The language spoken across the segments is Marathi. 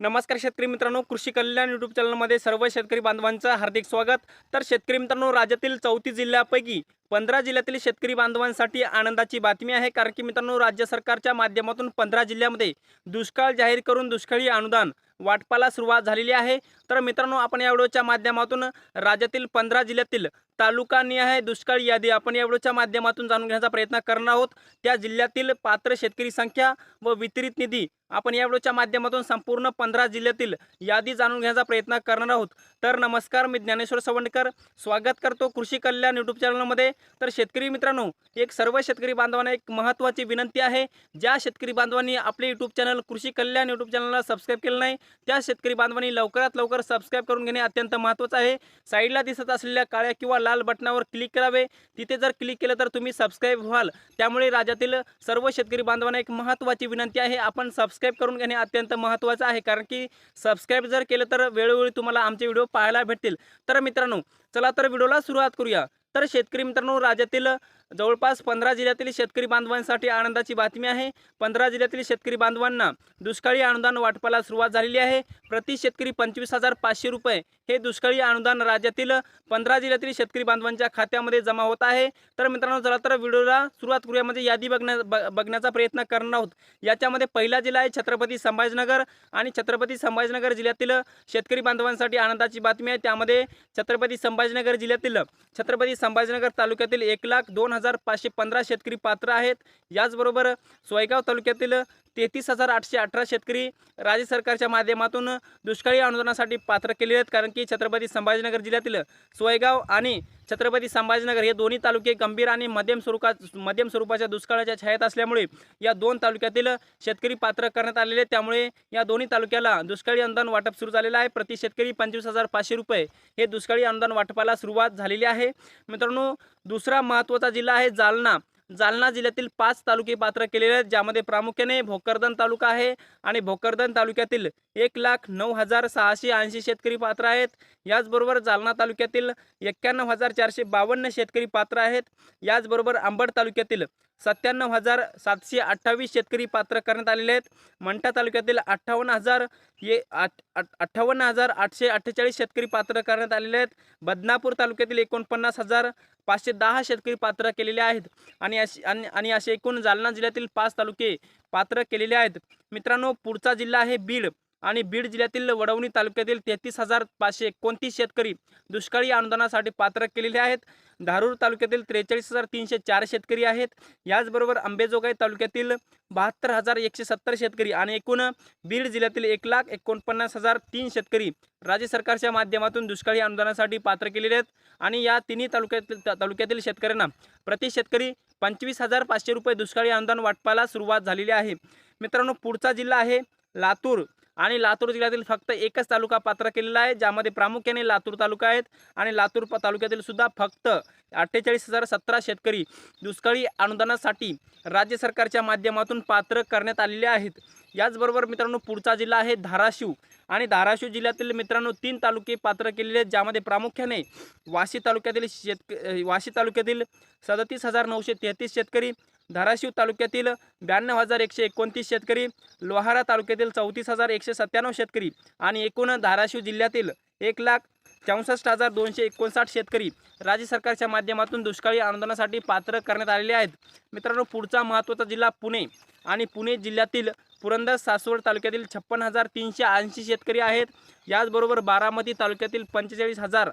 नमस्कार शेतकरी मित्रांनो कृषी कल्याण यूट्यूब चॅनलमध्ये सर्व शेतकरी बांधवांचं हार्दिक स्वागत. तर शेतकरी मित्रांनो राज्यातील चौतीस जिल्ह्यापैकी पंधरा जिल्ह्यातील शेतकरी बांधवांसाठी आनंदाची बातमी आहे कारण की मित्रांनो राज्य सरकारच्या माध्यमातून पंधरा जिल्ह्यामध्ये दुष्काळ जाहीर करून दुष्काळी अनुदान वाटपाला सुरुवात झालेली आहे. तर मित्रांनो आपण या व्हिडिओच्या माध्यमातून राज्यातील पंधरा जिल्ह्यातील तालुकानिहाय दुष्काळी यादी आपण या व्हिडिओच्या माध्यमातून जाणून घेण्याचा प्रयत्न करणार आहोत. त्या जिल्ह्यातील पात्र शेतकरी संख्या व वितरित निधी आपण या व्हिडिओच्या माध्यमातून संपूर्ण पंधरा जिल्ह्यातील यादी जाणून घेण्याचा प्रयत्न करणार आहोत. तर नमस्कार मी ज्ञानेश्वर सवंडकर. स्वागत करतो कृषी कल्याण यूट्यूब चॅनलमध्ये. तर शेतकरी मित्रांनो एक सर्व शेतकरी बांधवांना एक महत्त्वाची विनंती आहे. ज्या शेतकरी बांधवांनी आपले यूट्यूब चॅनल कृषी कल्याण यूट्यूब चॅनलला सबस्क्राईब केलं नाही त्या शेतकरी बांधवांनी लवकरात लवकर सबस्क्राईब करून घेणे अत्यंत महत्त्वाचं आहे. साईडला दिसत असलेल्या काळ्या किंवा लाल बटनावर क्लिक करावे. तिथे जर क्लिक केलं तर तुम्ही सबस्क्राईब व्हाल. त्यामुळे राज्यातील सर्व शेतकरी बांधवांना एक महत्त्वाची विनंती आहे. आपण सबस्क्राईब करून घेणे अत्यंत महत्त्वाचं आहे. कारण की सबस्क्राईब जर केलं तर वेळोवेळी तुम्हाला आमचे व्हिडिओ पाहायला भेटतील. तर मित्रांनो चला तर व्हिडिओला सुरुवात करूया. तर शेतकरी मित्रांनो राज्यातील जवळपास पंधरा जिल्ह्यातील शेतकरी बांधवांसाठी आनंदाची बातमी आहे. पंधरा जिल्ह्यातील शेतकरी बांधवांना दुष्काळी अनुदान वाटपाला सुरुवात झालेली आहे. प्रति शेतकरी पंचवीस हजार पाचशे रुपये हे दुष्काळी अनुदान राज्यातील पंधरा जिल्ह्यातील शेतकरी बांधवांच्या खात्यामध्ये जमा होत आहे. तर मित्रांनो चला तर व्हिडिओला सुरुवात करूया. म्हणजे यादी बघण्या ब- बघण्याचा प्रयत्न करणार आहोत. याच्यामध्ये पहिला जिल्हा आहे छत्रपती संभाजीनगर आणि छत्रपती संभाजीनगर जिल्ह्यातील शेतकरी बांधवांसाठी आनंदाची बातमी आहे. त्यामध्ये छत्रपती संभाजीनगर जिल्ह्यातील छत्रपती संभाजीनगर तालुक्यातील एक लाख दोन हजार पाचशे पंधरा शेतकरी पात्र आहेत. याचबरोबर सोयगाव तालुक्यातील तेहतीस हजार आठशे अठरा शेतकरी राज्य सरकारच्या माध्यमातून दुष्काळी अनुदानासाठी पात्र केले आहेत. कारण की छत्रपती संभाजीनगर जिल्ह्यातील सोयगाव आणि छत्रपती संभाजीनगर हे दोन्ही तालुके गंभीर आणि मध्यम स्वरूपात मध्यम स्वरूपाच्या दुष्काळाच्या छायेत असल्यामुळे या दोन तालुक्यातील शेतकरी पात्र करण्यात आलेले आहेत. त्यामुळे या दोन्ही तालुक्याला दुष्काळी अनुदान वाटप सुरू झालेलं आहे. प्रति शेतकरी पंचवीस हजार पाचशे रुपये हे दुष्काळी अनुदान वाटपाला सुरुवात झालेली आहे. मित्रांनो दुसरा महत्त्वाचा जिल्हा आहे जालना. जालना जिल्ह्यातील पाच तालुके पात्र केलेले आहेत ज्यामध्ये प्रामुख्याने भोकरदन तालुका आहे आणि भोकरदन तालुक्यातील एक लाख नऊ हजार सहाशे ऐंशी शेतकरी पात्र आहेत. याचबरोबर जालना तालुक्यातील एक्क्याण्णव हजार चारशे बावन्न शेतकरी पात्र आहेत. याचबरोबर आंबड तालुक्यातील सत्त्याण्णव हजार सातशे अठ्ठावीस शेतकरी पात्र करण्यात आलेले आहेत. मंठा तालुक्यातील अठ्ठावन्न हजार ये आठ- अठ्ठावन्न हजार आठशे अठ्ठेचाळीस शेतकरी पात्र करण्यात आलेले आहेत. बदनापूर तालुक्यातील एकोणपन्नास हजार पाचशे दहा शेतकरी पात्र केलेले आहेत आणि अशी आणि आणि असे एकूण जालना जिल्ह्यातील पाच तालुके पात्र केलेले आहेत. मित्रांनो पुढचा जिल्हा आहे बीड. आणि बीड जिल्ह्यातील वडवणी तालुक्यातील तेहतीस हजार पाचशे एकोणतीस शेतकरी दुष्काळी अनुदानासाठी पात्र केलेले आहेत. धारूर तालुक्यातील त्रेचाळीस हजार तीनशे चार शेतकरी आहेत. याचबरोबर अंबेजोगाई तालुक्यातील बहात्तर हजार एकशे सत्तर शेतकरी आणि एकूण बीड जिल्ह्यातील एक लाख एकोणपन्नास हजार तीन शेतकरी राज्य सरकारच्या माध्यमातून दुष्काळी अनुदानासाठी पात्र केलेले आहेत. आणि या तिन्ही तालुक्यातील तालुक्यातील शेतकऱ्यांना प्रति शेतकरी पंचवीस हजार पाचशे रुपये दुष्काळी अनुदान वाटपाला सुरुवात झालेली आहे. मित्रांनो पुढचा जिल्हा आहे लातूर. आणि लातूर जिल्ह्यातील फक्त एकच तालुका पात्र केलेला आहे ज्यामध्ये प्रामुख्याने लातूर तालुका आहेत. आणि लातूर तालुक्यातील सुद्धा फक्त अठ्ठेचाळीस हजार सतरा शेतकरी दुष्काळी अनुदानासाठी राज्य सरकारच्या माध्यमातून पात्र करण्यात आलेले आहेत. याचबरोबर मित्रांनो पुढचा जिल्हा आहे धाराशिव. आणि धाराशिव जिल्ह्यातील मित्रांनो तीन तालुके पात्र केलेले आहेत ज्यामध्ये प्रामुख्याने वाशी तालुक्यातील शेतक वाशी तालुक्यातील सदतीस हजार नऊशे तेहतीस शेतकरी धाराशिव तालुक्यातील ब्याण्णव हजार एकशे एकोणतीस शेतकरी लोहारा तालुक्यातील चौतीस हजार एकशे सत्त्याण्णव शेतकरी आणि एकूण धाराशिव जिल्ह्यातील एक लाख चौसष्ट हजार दोनशे एकोणसाठ शेतकरी राज्य सरकारच्या माध्यमातून दुष्काळी अनुदानासाठी पात्र करण्यात आलेले आहेत. मित्रांनो पुढचा महत्त्वाचा जिल्हा पुणे आणि पुणे जिल्ह्यातील पुरंदर सासवड तालुक्यातील छप्पन हजार तीनशे ऐंशी शेतकरी आहेत. याचबरोबर बारामती तालुक्यातील पंचेचाळीस हजार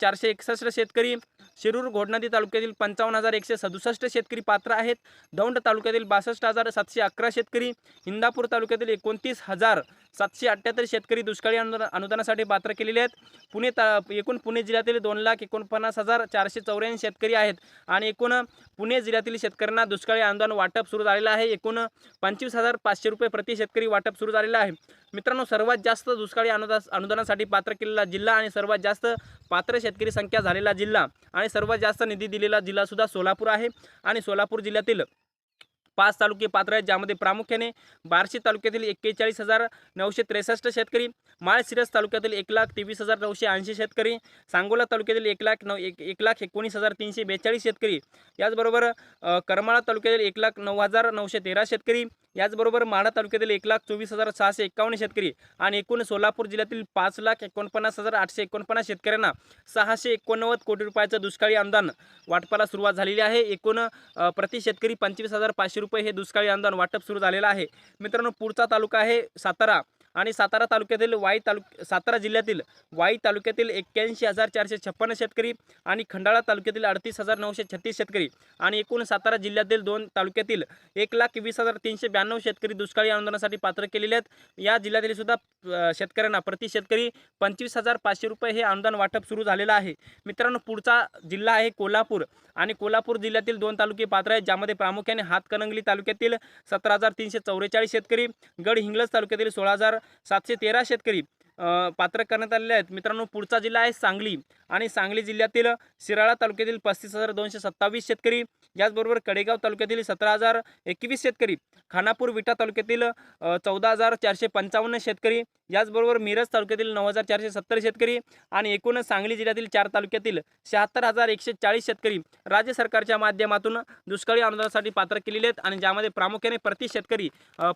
चारशे एकसष्ट शेतकरी शिरूर घोडनदी तालुक्यातील पंचावन्न हजार एकशे सदुसष्ट शेतकरी पात्र आहेत. दौंड तालुक्यातील बासष्ट हजार सातशे अकरा शेतकरी इंदापूर तालुक्यातील एकोणतीस हजार सातशे अठ्ठ्याहत्तर शेतकरी दुष्काळी अनुदान अनुदानासाठी पात्र केलेले आहेत. पुणे ता एकूण पुणे जिल्ह्यातील दोन लाख एकोणपन्नास हजार चारशे चौऱ्याऐंशी शेतकरी आहेत आणि एकूण पुणे जिल्ह्यातील शेतकऱ्यांना दुष्काळी अनुदान वाटप सुरू झालेलं आहे. एकूण पंचवीस हजार पाचशे रुपये प्रति शेतकरी वाटप सुरू झालेलं आहे. मित्रांनो सर्वात जास्त दुष्काळी अनुदान अनुदानासाठी पात्र केलेला जिल्हा आणि सर्वात जास्त पात्र शेतकरी संख्या झालेला जिल्हा आणि सर्वात जास्त निधी दिलेला जिल्हासुद्धा सोलापूर आहे आणि सोलापूर जिल्ह्यातील पाच तालुके पात्र आहेत ज्यामध्ये प्रामुख्याने बार्शी तालुक्यातील एक्केचाळीस हजार नऊशे त्रेसष्ट शेतकरी माळशिरस तालुक्यातील एक लाख तेवीस हजार नऊशे ऐंशी शेतकरी सांगोला तालुक्यातील एक लाख नऊ एक एक लाख एकोणीस हजार तीनशे बेचाळीस शेतकरी याचबरोबर करमाळा तालुक्यातील एक लाख नऊ हजार नऊशे तेरा शेतकरी याचबरोबर माढा तालुक्यातील एक लाख चोवीस हजार सहाशे एकावन्न शेतकरी आणि एकूण सोलापूर जिल्ह्यातील पाच लाख एकोणपन्नास हजार आठशे एकोणपन्नास शेतकऱ्यांना सहाशे एकोणनव्वद कोटी रुपयाचं दुष्काळी अनुदान वाटपाला सुरुवात झालेली आहे. एकूण प्रति शेतकरी पंचवीस हजार पाचशे रुपये हे दुष्काळी अनुदान वाटप सुरू झालेलं आहे. मित्रांनो पुढचा तालुका आहे सातारा. आणि सातारा तालुक्यातील वाई तालुक सातारा जिल्ह्यातील वाई तालुक्यातील एक्क्याऐंशी हजार चारशे छप्पन्न शेतकरी आणि खंडाळा तालुक्यातील अडतीस हजार नऊशे छत्तीस शेतकरी आणि एकूण सातारा जिल्ह्यातील दोन तालुक्यातील एक लाख वीस हजार तीनशे ब्याण्णव शेतकरी दुष्काळी अनुदानासाठी पात्र केलेले आहेत. या जिल्ह्यातील सुद्धा शेतकऱ्यांना प्रति शेतकरी पंचवीस हजार पाचशे रुपये हे अनुदान वाटप सुरू झालेलं आहे. मित्रांनो पुढचा जिल्हा आहे कोल्हापूर आणि कोल्हापूर जिल्ह्यातील दोन तालुके पात्र आहेत ज्यामध्ये प्रामुख्याने हातकणंगली तालुक्यातील सतरा हजार तीनशे चौवेचाळीस शेतकरी गडहिंग्लज तालुक्यातील सोळा हजार सातशे तेरा शेतकरी पात्र करण्यात आलेले आहेत. मित्रांनो पुढचा जिल्हा आहे सांगली. आणि सांगली जिल्ह्यातील शिराळा तालुक्यातील पस्तीस हजार दोनशे सत्तावीस शेतकरी याचबरोबर कडेगाव तालुक्यातील सतरा हजार एकवीस शेतकरी खानापूर विटा तालुक्यातील चौदा हजार चारशे पंचावन्न शेतकरी याचबरोबर मिरज तालुक्यातील नऊ हजार चारशे सत्तर शेतकरी आणि एकूण सांगली जिल्ह्यातील चार तालुक्यातील शहात्तर हजार एकशे चाळीस शेतकरी राज्य सरकारच्या माध्यमातून दुष्काळी अनुदानासाठी पात्र केलेले आहेत आणि ज्यामध्ये प्रामुख्याने प्रति शेतकरी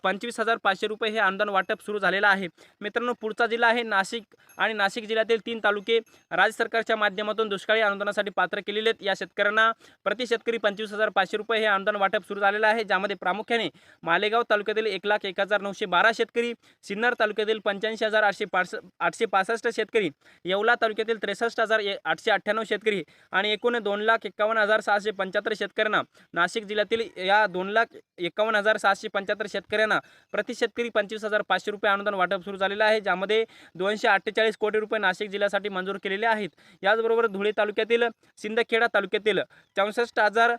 पंचवीस हजार पाचशे रुपये हे अनुदान वाटप सुरू झालेलं आहे. मित्रांनो पुढचा जिल्हा आहे नाशिक आणि नाशिक जिल्ह्यातील तीन तालुके राज्य सरकार सरकारच्या माध्यमातून दुष्काळी अनुदानासाठी पात्र केलेले आहेत. या शेतकऱ्यांना प्रति शेतकरी पंचवीस हजार पाचशे रुपये हे अनुदान वाटप सुरू झालेलं आहे. ज्यामध्ये प्रामुख्याने मालेगाव तालुक्यातील एक लाख एक हजार नऊशे बारा शेतकरी सिन्नर तालुक्यातील पंच्याऐंशी हजार आठशे पास आठशे पासष्ट शेतकरी येवला तालुक्यातील त्रेसष्ट हजार ए- आठशे अठ्ठ्याण्णव शेतकरी आणि एकूण दोन लाख एकावन्न हजार सहाशे पंच्याहत्तर शेतकऱ्यांना नाशिक जिल्ह्यातील या दोन लाख एकावन्न हजार सहाशे पंच्याहत्तर शेतकऱ्यांना प्रति शेतकरी पंचवीस हजार पाचशे रुपये अनुदान वाटप सुरू झालेलं आहे. ज्यामध्ये दोनशे अठ्ठेचाळीस कोटी रुपये नाशिक जिल्ह्यासाठी मंजूर केलेले आहेत. याचबरोबर धुळे तालुक्यातील सिंदखेडा तालुक्यातील चौसष्ट हजार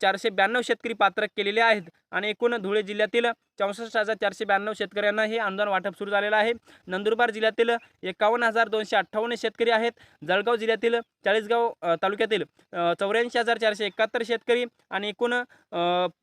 चारशे ब्याण्णव शेतकरी पात्र केलेले आहेत. आणि एकूण धुळे जिल्ह्यातील चौसष्ट हजार चारशे ब्याण्णव शेतकऱ्यांना हे अनुदान वाटप सुरू झालेलं आहे. नंदुरबार जिल्ह्यातील एकावन्न हजार दोनशे अठ्ठावन्न शेतकरी आहेत. जळगाव जिल्ह्यातील चाळीसगाव तालुक्यातील चौऱ्याऐंशी हजार चारशे एकाहत्तर शेतकरी आणि एकूण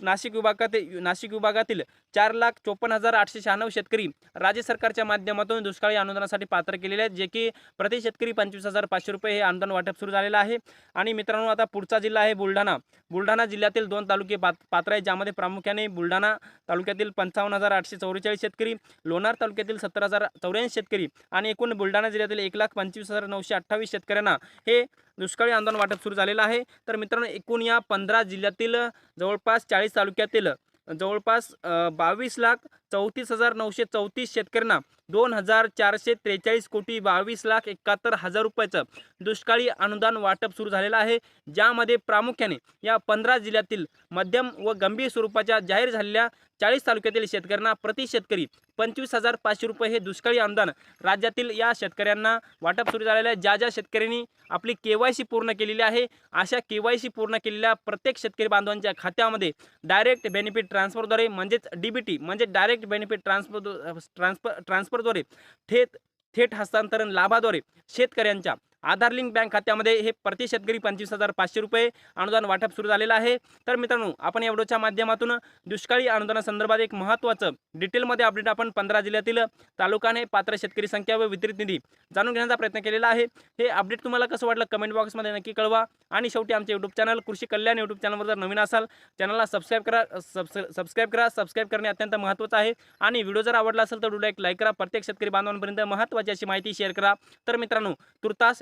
नाशिक विभागातील नाशिक विभागातील चार लाख चोपन्न हजार आठशे शहाण्णव शेतकरी राज्य सरकारच्या माध्यमातून दुष्काळी अनुदानासाठी पात्र केलेले आहेत. जे की प्रति शेतकरी पंचवीस हजार पाचशे रुपये हे अनुदान वाटप सुरू झालेलं आहे. आणि मित्रांनो आता पुढचा जिल्हा आहे बुलढाणा. बुलढाणा बुलढाणा जिल्ह्यातील दोन तालुके पात पात्र आहेत ज्यामध्ये प्रामुख्याने बुलढाणा तालुक्यातील पंचावन्न हजार आठशे चौवेचाळीस शेतकरी लोणार तालुक्यातील सत्तर हजार चौऱ्याऐंशी शेतकरी आणि एकूण बुलढाणा जिल्ह्यातील एक लाख पंचवीस हजार नऊशे अठ्ठावीस शेतकऱ्यांना हे दुष्काळी आंदोलन वाटप सुरू झालेलं आहे. तर मित्रांनो एकूण या पंधरा जिल्ह्यातील जवळपास चाळीस तालुक्यातील जवळपास बावीस लाख चौतीस हजार नऊशे चौतीस शेतकऱ्यांना दोन हजार चारशे त्रेचाळीस कोटी बावीस लाख एकाहत्तर हजार रुपयाचं दुष्काळी अनुदान वाटप सुरू झालेलं आहे. ज्यामध्ये प्रामुख्याने या पंधरा जिल्ह्यातील मध्यम व गंभीर स्वरूपाच्या जाहीर झालेल्या चाळीस तालुक्यातील शेतकऱ्यांना प्रति शेतकरी पंचवीस हजार पाचशे रुपये हे दुष्काळी अनुदान राज्यातील या शेतकऱ्यांना वाटप सुरू झालेलं आहे. ज्या ज्या शेतकऱ्यांनी आपली के वाय सी पूर्ण केलेली आहे अशा के वाय सी पूर्ण केलेल्या प्रत्येक शेतकरी बांधवांच्या खात्यामध्ये डायरेक्ट बेनिफिट ट्रान्सफरद्वारे म्हणजेच डी बी टी म्हणजे डायरेक्ट बेनिफिट ट्रान्सफर ट्रान्सफर ट्रान्सफरद्वारे थेट थेट हस्तांतरण लाभाद्वारे शेतकऱ्यांच्या आधार लिंक बँक खात्यामध्ये हे प्रति शेतकरी पंचवीस हजार पाचशे रुपये अनुदान वाटप सुरू झालेलं आहे. तर मित्रांनो आपण या व्हिडिओच्या माध्यमातून दुष्काळी अनुदानासंदर्भात एक महत्त्वाचं डिटेलमध्ये अपडेट आपण पंधरा जिल्ह्यातील तालुकाने पात्र शेतकरी संख्या व वितरित निधी जाणून घेण्याचा प्रयत्न केलेला आहे. हे अपडेट तुम्हाला कसं वाटलं कमेंट बॉक्समध्ये नक्की कळवा आणि शेवटी आमचे यूट्यूब चॅनल कृषी कल्याण यूट्यूब चॅनलवर जर नवीन असाल चॅनलला सबस्क्राईब करा सबस्क्राईब करा सबस्क्राईब करणे अत्यंत महत्त्वाचं आहे. आणि व्हिडिओ जर आवडला असेल तर व्हिडिओ एक लाईक करा प्रत्येक शेतकरी बांधवांपर्यंत महत्त्वाची अशी माहिती शेअर करा. तर मित्रांनो तुर्तास